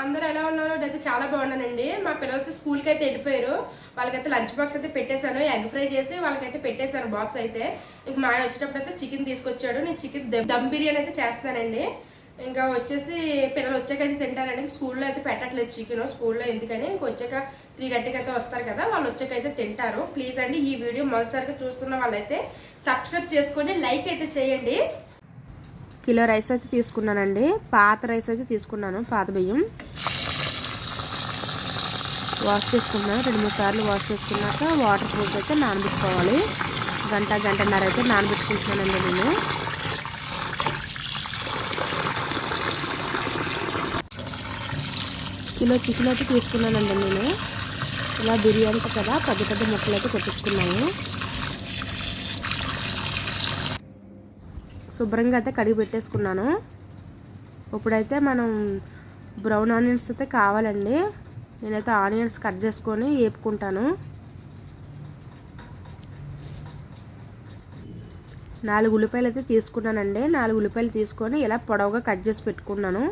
అందరు ఎలా ఉన్నారో అయితే చాలా బాగున్నానండి. మా పిల్లలతో స్కూల్కి అయితే వెళ్ళిపోయారు. వాళ్ళకైతే లంచ్ బాక్స్ అయితే పెట్టేశాను. ఎగ్ ఫ్రై చేసి వాళ్ళకైతే పెట్టేశాను బాక్స్ అయితే. ఇంక మా ఆయన వచ్చేటప్పుడు అయితే చికెన్ తీసుకొచ్చాడు. నేను చికెన్ దమ్ బిర్యానీ అయితే చేస్తానండి ఇంకా వచ్చేసి పిల్లలు వచ్చాక అయితే తింటారండి. స్కూల్లో అయితే పెట్టట్లేదు చికెన్ స్కూల్లో ఎందుకని. ఇంక వచ్చాక త్రీ థర్టీకి అయితే వస్తారు కదా వాళ్ళు వచ్చాక అయితే తింటారు. ప్లీజ్ అండి ఈ వీడియో మొదటిసారిగా చూస్తున్న వాళ్ళైతే సబ్స్క్రైబ్ చేసుకొని లైక్ అయితే చేయండి. కిలో రైస్ అయితే తీసుకున్నానండి. పాత రైస్ అయితే తీసుకున్నాను పాత బియ్యం. వాష్ చేసుకున్నాను రెండు మూడు సార్లు వాష్ చేసుకున్నాక వాటర్ ప్రూఫ్ అయితే నానబెట్టుకోవాలి. గంట గంటన్నర అయితే నానబెట్టుకుంటున్నానండి నేను. కిలో చికెన్ అయితే తీసుకున్నానండి నేను. ఇలా బిర్యానీకి కదా పెద్ద పెద్ద ముక్కలు అయితే కొట్టించుకున్నాను. శుభ్రంగా అయితే కడిగి పెట్టేసుకున్నాను. ఇప్పుడైతే మనం బ్రౌన్ ఆనియన్స్ అయితే కావాలండి. నేనైతే ఆనియన్స్ కట్ చేసుకొని వేపుకుంటాను నాలుగు ఉల్లిపాయలు అయితే తీసుకున్నానండి. నాలుగు ఉల్లిపాయలు తీసుకొని ఇలా పొడవుగా కట్ చేసి పెట్టుకున్నాను.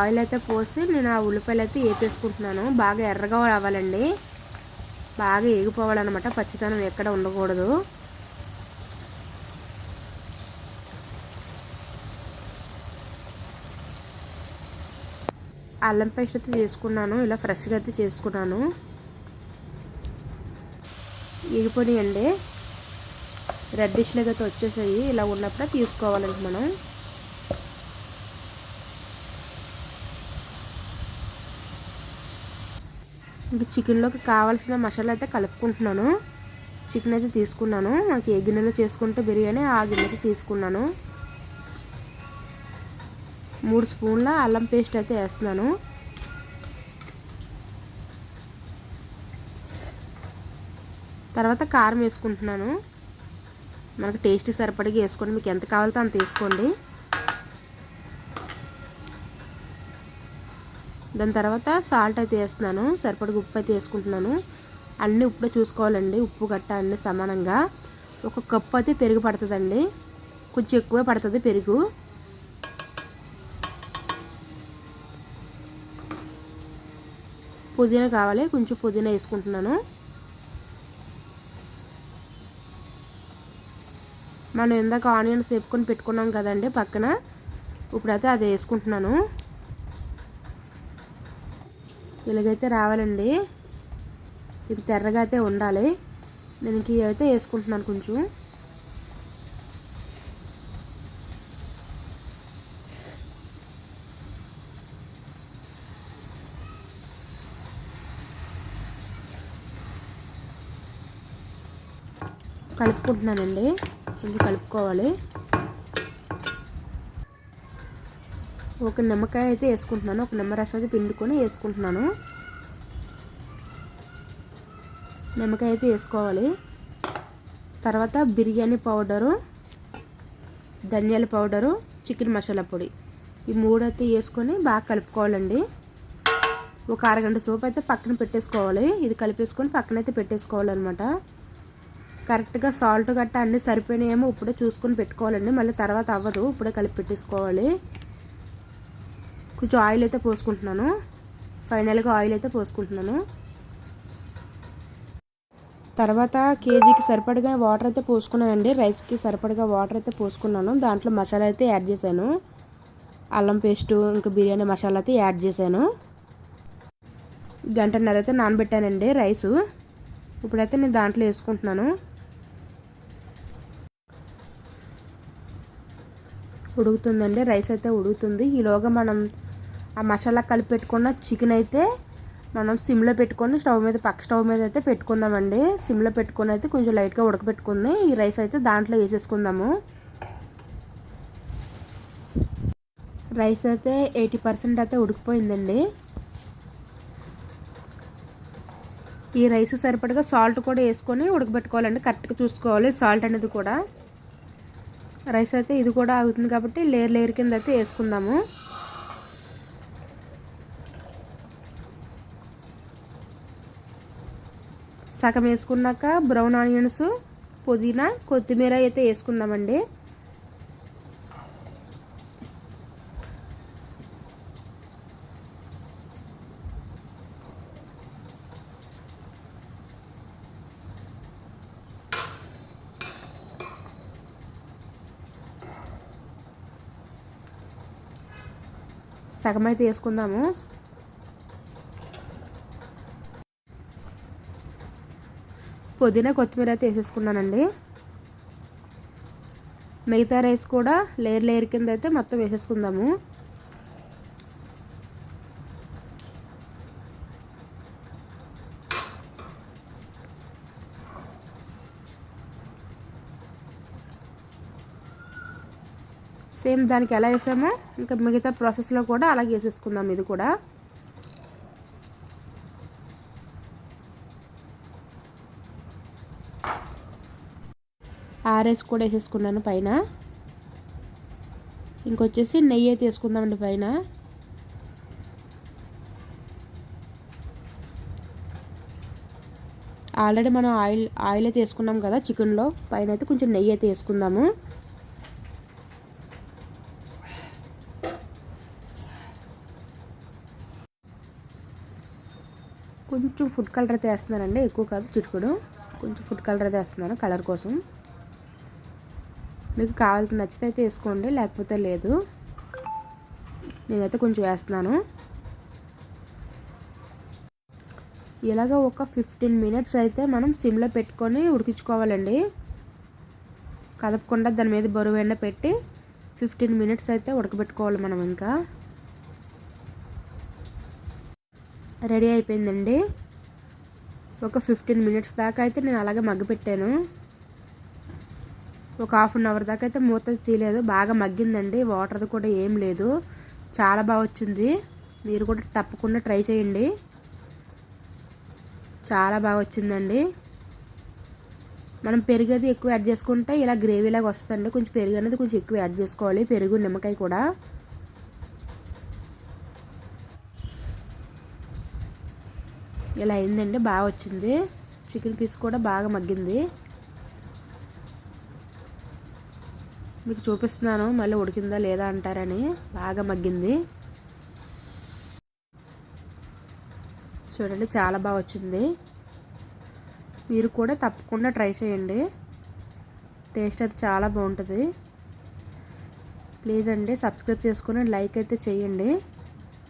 ఆయిల్ అయితే పోసి నేను ఆ ఉల్లిపాయలు అయితే వేపేసుకుంటున్నాను బాగా ఎర్రగా రావాలండి. బాగా ఏగిపోవాలన్నమాట పచ్చితనం ఎక్కడ ఉండకూడదు. అల్లం పేస్ట్ అయితే చేసుకున్నాను ఇలా ఫ్రెష్గా అయితే చేసుకున్నాను. ఎగిపోయినాయండి రెడ్ డిష్లోకి అయితే వచ్చేసాయి. ఇలా ఉన్నప్పుడే తీసుకోవాలండి మనం. ఇంక చికెన్లోకి కావాల్సిన మసాలా అయితే కలుపుకుంటున్నాను. చికెన్ అయితే తీసుకున్నాను. నాకు ఏ గిన్నెలో చేసుకుంటే బిర్యానీ ఆ గిన్నెకి తీసుకున్నాను. మూడు స్పూన్ల అల్లం పేస్ట్ అయితే వేస్తున్నాను. తర్వాత కారం వేసుకుంటున్నాను. మనకు టేస్ట్ సరిపడిగా వేసుకోండి. మీకు ఎంత కావాలో అంత వేసుకోండి. దాని తర్వాత సాల్ట్ అయితే వేస్తున్నాను. సరిపడిగా ఉప్పు అయితే వేసుకుంటున్నాను. అన్నీ ఉప్పుడే చూసుకోవాలండి. ఉప్పు గట్ట అన్నీ సమానంగా. ఒక కప్పు అయితే పెరుగు పడుతుందండి. కొంచెం ఎక్కువే పడుతుంది పెరుగు. పుదీనా కావాలి కొంచెం పుదీనా వేసుకుంటున్నాను. మనం ఇందాక ఆనియన్స్ వేపుకొని పెట్టుకున్నాం కదండి పక్కన ఇప్పుడైతే అది వేసుకుంటున్నాను. ఇలాగైతే రావాలండి. ఇది తెర్రగా అయితే ఉండాలి. దీనికి అయితే వేసుకుంటున్నాను కొంచెం. కలుపుకుంటున్నానండి. కొంచెం కలుపుకోవాలి. ఒక నిమ్మకాయ అయితే వేసుకుంటున్నాను. ఒక నిమ్మరసం అయితే పిండుకొని వేసుకుంటున్నాను. నిమ్మకాయ అయితే వేసుకోవాలి. తర్వాత బిర్యానీ పౌడరు ధనియాల పౌడరు చికెన్ మసాలా పొడి. ఈ మూడు అయితే వేసుకొని బాగా కలుపుకోవాలండి. ఒక అరగంట సోప్ అయితే పక్కన పెట్టేసుకోవాలి. ఇది కలిపేసుకొని పక్కన అయితే పెట్టేసుకోవాలన్నమాట. కరెక్ట్గా సాల్ట్ గట్ట అన్నీ సరిపోయినాయేమో ఇప్పుడే చూసుకొని పెట్టుకోవాలండి. మళ్ళీ తర్వాత అవ్వదు. ఇప్పుడే కలిపి పెట్టేసుకోవాలి. కొంచెం ఆయిల్ అయితే పోసుకుంటున్నాను. ఫైనల్గా ఆయిల్ అయితే పోసుకుంటున్నాను. తర్వాత కేజీకి సరిపడగా వాటర్ అయితే పోసుకున్నానండి. రైస్కి సరిపడగా వాటర్ అయితే పోసుకున్నాను. దాంట్లో మసాలా అయితే యాడ్ చేశాను. అల్లం పేస్టు ఇంకా బిర్యానీ మసాలా అయితే యాడ్ చేశాను. గంటన్నర అయితే నానబెట్టానండి రైసు. ఇప్పుడైతే నేను దాంట్లో వేసుకుంటున్నాను. ఉడుకుతుందండి. రైస్ అయితే ఉడుకుతుంది. ఈలోగా మనం ఆ మసాలా కలిపి పెట్టుకున్న చికెన్ అయితే మనం సిమ్లో పెట్టుకొని స్టవ్ మీద పక్క స్టవ్ మీద అయితే పెట్టుకుందామండి. సిమ్లో పెట్టుకొని అయితే కొంచెం లైట్గా ఉడకపెట్టుకుంది ఈ రైస్ అయితే దాంట్లో వేసేసుకుందాము. రైస్ అయితే ఎయిటీ పర్సెంట్ అయితే ఉడికిపోయిందండి. ఈ రైస్ సరిపడగా సాల్ట్ కూడా వేసుకొని ఉడకబెట్టుకోవాలండి. కరెక్ట్గా చూసుకోవాలి సాల్ట్ అనేది కూడా. రైస్ అయితే ఇది కూడా అవుతుంది కాబట్టి లేయర్ లేయర్ కింద అయితే వేసుకుందాము. సగం వేసుకున్నాక బ్రౌన్ ఆనియన్స్ పుదీనా కొత్తిమీర అయితే వేసుకుందామండి. సగం అయితే వేసుకుందాము. పుదీనా కొత్తిమీర అయితే వేసేసుకున్నానండి. మిగతా రైస్ కూడా లేయర్ లేయర్ కింద అయితే మొత్తం వేసేసుకుందాము. సేమ్ దానికి ఎలా వేసామో ఇంకా మిగతా ప్రాసెస్లో కూడా అలాగే వేసేసుకుందాం ఇది కూడా. ఆర్ఎస్ కూడా వేసేసుకున్నాను పైన. ఇంకొచ్చేసి నెయ్యి అయితే వేసుకుందామండి పైన. ఆల్రెడీ మనం ఆయిల్ ఆయిల్ అయితే వేసుకున్నాం కదా చికెన్లో పైన అయితే కొంచెం నెయ్యి అయితే వేసుకుందాము. కొంచెం ఫుడ్ కలర్ అయితే వేస్తున్నానండి. ఎక్కువ కాదు చిటుకుడు. కొంచెం ఫుడ్ కలర్ అయితే వేస్తున్నాను కలర్ కోసం. మీకు కావాల్సిన నచ్చితే అయితే వేసుకోండి లేకపోతే లేదు. నేనైతే కొంచెం వేస్తున్నాను. ఇలాగ ఒక ఫిఫ్టీన్ మినిట్స్ అయితే మనం సిమ్లో పెట్టుకొని ఉడికించుకోవాలండి. కదపకుండా దాని మీద బరువు ఎండ పెట్టి ఫిఫ్టీన్ మినిట్స్ అయితే ఉడకబెట్టుకోవాలి మనం ఇంకా. రెడీ అయిపోయిందండి. ఒక ఫిఫ్టీన్ మినిట్స్ దాకా అయితే నేను అలాగే మగ్గపెట్టాను ఒక హాఫ్ అన్ అవర్ దాకా అయితే మూత తీయలేదు. బాగా మగ్గిందండి. వాటర్ది కూడా ఏం లేదు. చాలా బాగా వచ్చింది. మీరు కూడా తప్పకుండా ట్రై చేయండి. చాలా బాగా వచ్చిందండి. మనం పెరుగు అది ఎక్కువ యాడ్ చేసుకుంటే ఇలా గ్రేవీలాగా వస్తుందండి. కొంచెం పెరుగు అనేది కొంచెం ఎక్కువ యాడ్ చేసుకోవాలి. పెరుగు నిమ్మకాయ కూడా. ఇలా అయిందండి బాగా వచ్చింది. చికెన్ పీస్ కూడా బాగా మగ్గింది. మీకు చూపిస్తున్నాను మళ్ళీ ఉడికిందా లేదా అంటారని. బాగా మగ్గింది. చూడండి చాలా బాగా వచ్చింది. మీరు కూడా తప్పకుండా ట్రై చేయండి. టేస్ట్ అయితే చాలా బాగుంటుంది. ప్లీజ్ అండి సబ్స్క్రైబ్ చేసుకుని లైక్ అయితే చేయండి.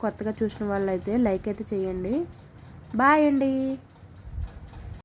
కొత్తగా చూసిన వాళ్ళైతే లైక్ అయితే చేయండి. బాయ్ అండి.